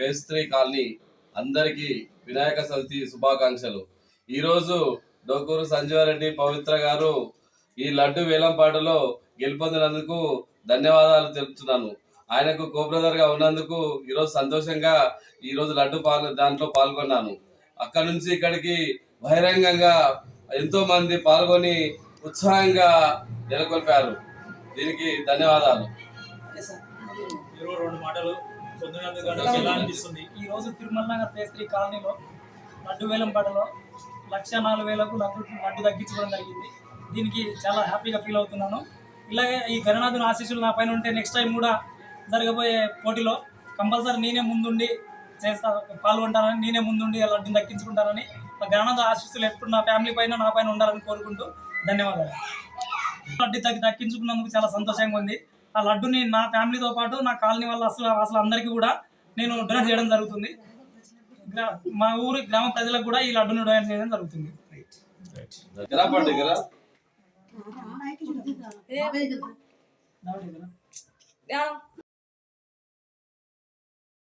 Phase three colony అందరికీ వినాయక చవితి శుభాకాంక్షలు. ఈరోజు డోకూరు సంజీవారెడ్డి పవిత్ర గారు ఈ లడ్డు వేలంపాటలో గెలుపొందినందుకు ధన్యవాదాలు తెలుపుతున్నాను. ఆయనకు కో గా ఉన్నందుకు ఈరోజు సంతోషంగా ఈరోజు లడ్డు పాల్ దాంట్లో పాల్గొన్నాను. అక్కడ నుంచి ఇక్కడికి బహిరంగంగా ఎంతో మంది పాల్గొని ఉత్సాహంగా నెలకొల్పారు. దీనికి ధన్యవాదాలు. రెండు మాటలు. ఈ రోజు తిరుమల నగర్ పేస్త్రీ కాలనీలో లడ్డు వేలంపాటలో లక్ష నాలుగు వేలకు లడ్డు లడ్డు తగ్గించుకోవడం జరిగింది. దీనికి చాలా హ్యాపీగా ఫీల్ అవుతున్నాను. ఇలాగే ఈ గణనాథుని ఆశీస్సులు నా పైన ఉంటే నెక్స్ట్ టైం కూడా జరగబోయే పోటీలో కంపల్సరీ నేనే ముందుండి చేస్తా పాల్గొంటానని నేనే ముందుండి లడ్డుని దక్కించుకుంటానని ఆ గణనాథ ఆశీస్సులు ఎప్పుడు నా ఫ్యామిలీ పైన నా పైన ఉండాలని కోరుకుంటూ ధన్యవాదాలు. లడ్డు తగ్గి దక్కించుకున్నందుకు చాలా సంతోషంగా ఉంది. ఆ లడ్డుని నా ఫ్యామిలీతో పాటు నా కాలనీ వాళ్ళ అసలు అసలు అందరికీ కూడా నేను డొనేట్ చేయడం జరుగుతుంది గ్రా- మా ఊరి గ్రామ ప్రజలకు కూడా ఈ లడ్డును డొనేట్ చేయడం జరుగుతుంది దగ్గర